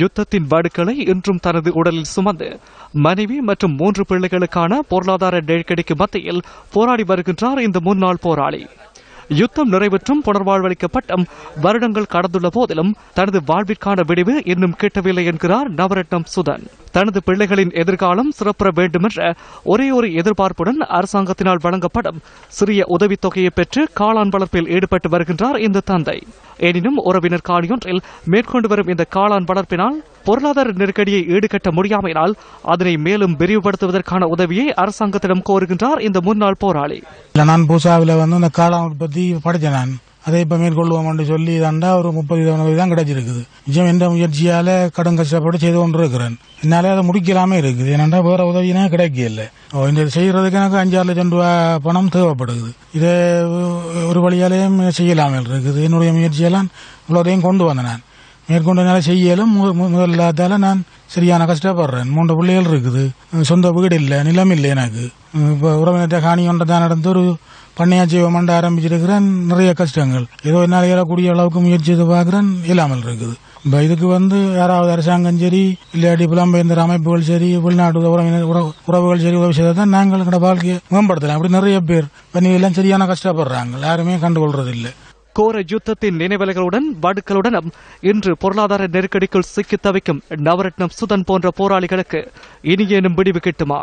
யுத்தத்தின் வடுக்களை இன்றும் தனது உடலில் சுமந்து மனைவி மற்றும் மூன்று பிள்ளைகளுக்கான பொருளாதார நெருக்கடிக்கு மத்தியில் போராடி வருகின்றார் இந்த முன்னாள் போராளி. யுத்தம் நிறைவேற்றும் புனர்வாழ்வளிக்கப்பட்டும் வருடங்கள் கடந்துள்ள போதிலும் தனது வாழ்விற்கான விடிவு இன்னும் கிட்டவில்லை என்கிறார் நவரட்னம் சுதன். தனது பிள்ளைகளின் எதிர்காலம் சிறப்புற வேண்டுமென்ற ஒரே ஒரு எதிர்பார்ப்புடன் அரசாங்கத்தினால் வழங்கப்படும் சிறிய உதவித்தொகையை பெற்று காளான் வளர்ப்பில் ஈடுபட்டு வருகின்றார் இந்த தந்தை. எனினும் உறவினர் காணியொன்றில் மேற்கொண்டு வரும் இந்த காளான் வளர்ப்பினால் பொருளாதார நெருக்கடியை ஈடுகட்ட முடியாமையினால் அதனை மேலும் விரிவுபடுத்துவதற்கான உதவியை அரசாங்கத்திடம் கோருகின்றார் இந்த முன்னாள் போராளி. நான் பூசாவில் வந்து இந்த காளான் உற்பத்தி படித்தேன் நான். அதை இப்போ என்று சொல்லி தாண்டா ஒரு முப்பது இருபது தான் கிடைச்சிருக்குது. நிஜம் எந்த முயற்சியால கடும் கஷ்டப்பட்டு செய்து கொண்டு இருக்கிறேன் என்னாலே அதை முடிக்கலாமே இருக்குது. ஏன்னாண்டா வேற உதவினா கிடைக்கல ஓ, இந்த செய்யறதுக்கு எனக்கு அஞ்சாறு லட்சம் ரூபாய் பணம் தேவைப்படுது. இதை ஒரு வழியாலேயும் செய்யலாமல் இருக்குது. என்னுடைய முயற்சியெல்லாம் இவ்வளோதையும் கொண்டு வந்தேன் நான். மேற்கொண்டனால செய்யலும் மு- மு- நான் சரியான கஷ்டப்படுறேன். மூன்று பிள்ளைகள் இருக்குது. சொந்த வீடு இல்லை நிலம் இல்லை எனக்கு இப்போ உறவினர்கிட்ட காணி ஒன்றை தான் நடந்து ஒரு பண்ணையா செய்வோம்னு ஆரம்பிச்சிருக்கிறேன். நிறைய கஷ்டங்கள். ஏதோ என்னால் இயலக்கூடிய அளவுக்கு முயற்சி செய்து பார்க்குறேன். இல்லாமல் இருக்குது. இப்போ இதுக்கு வந்து யாராவது அரசாங்கம் சரி இல்லாட்டி புலம்பெயர்ந்த அமைப்புகள் சரி வெளிநாட்டு உறவினர் உறவு- உறவுகள் சரி உதவி செய்தால் தான் நாங்கள் எங்களோட வாழ்க்கையை மேம்படுத்தலாம். அப்படி நிறைய பேர் எல்லாம் சரியான கஷ்டப்படுறாங்க. யாருமே கண்டுகொள்றது இல்லை கோர யுத்தத்தின் நினைவலைகளுடன் வடுக்களுடனும் இன்று பொருளாதார நெருக்கடிக்குள் சிக்கித் தவிக்கும் நவரத்னம் சுதன் போன்ற போராளிகளுக்கு இனியேனும் விடிவு கிட்டுமா?